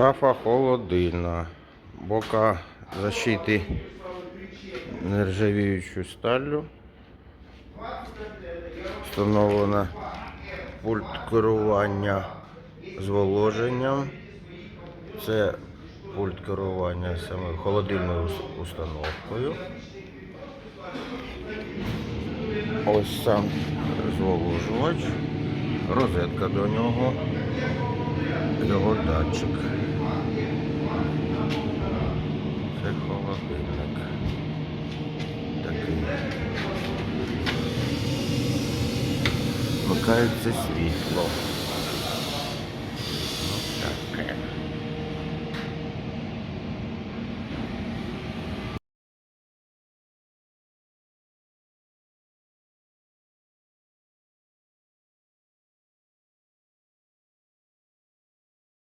Шафа холодильна. Бока защити нержавіючою сталлю. Встановлено пульт керування зволоженням. Це пульт керування саме холодильною установкою. Ось сам зволожувач, розетка до нього, його датчик. Це холодильник. Такий. Вмикається світло.